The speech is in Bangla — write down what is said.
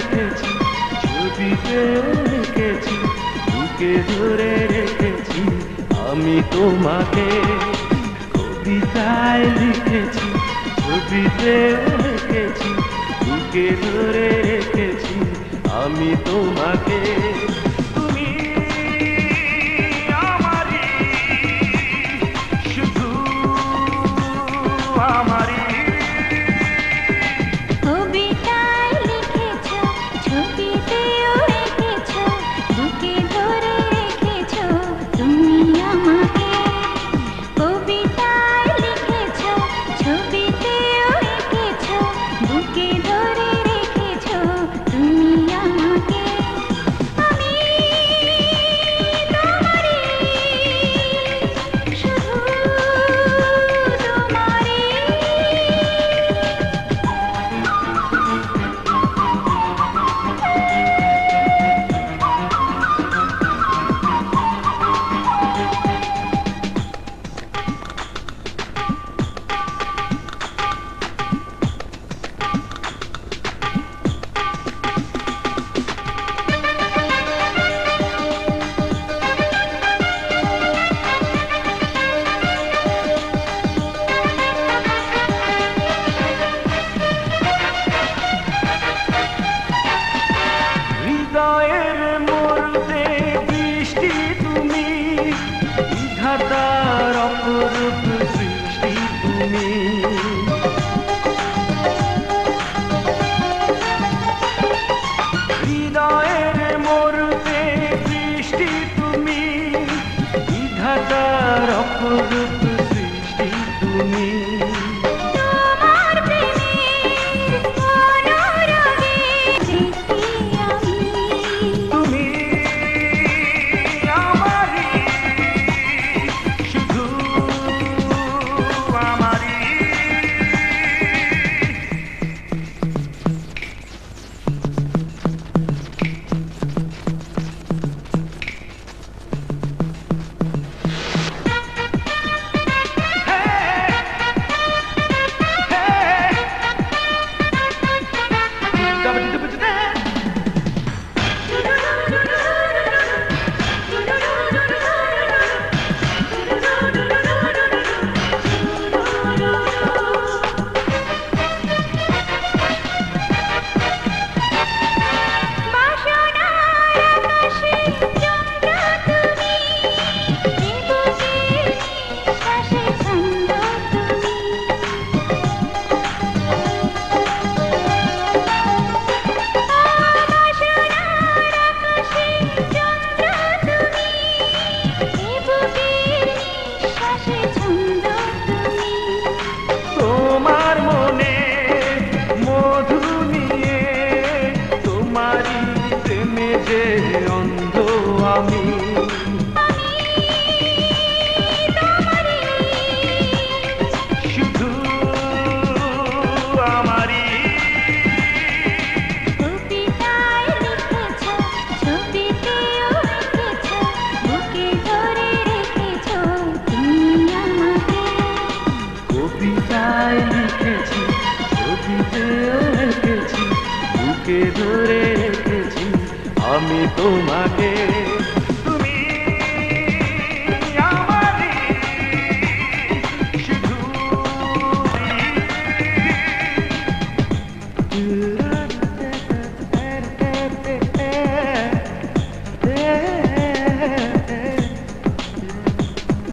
রেখেছি রেখেছি ধরে রেখেছি, আমি তোমাকে কবিতায় লিখেছি ছবিতে রেখেছি, বুকে ধরে রেখেছি, আমি তোমাকে তোমার মনে মধু নিয়ে তোমারই প্রেমে আমি। ধরে রেখেছি। আমি তোমাকে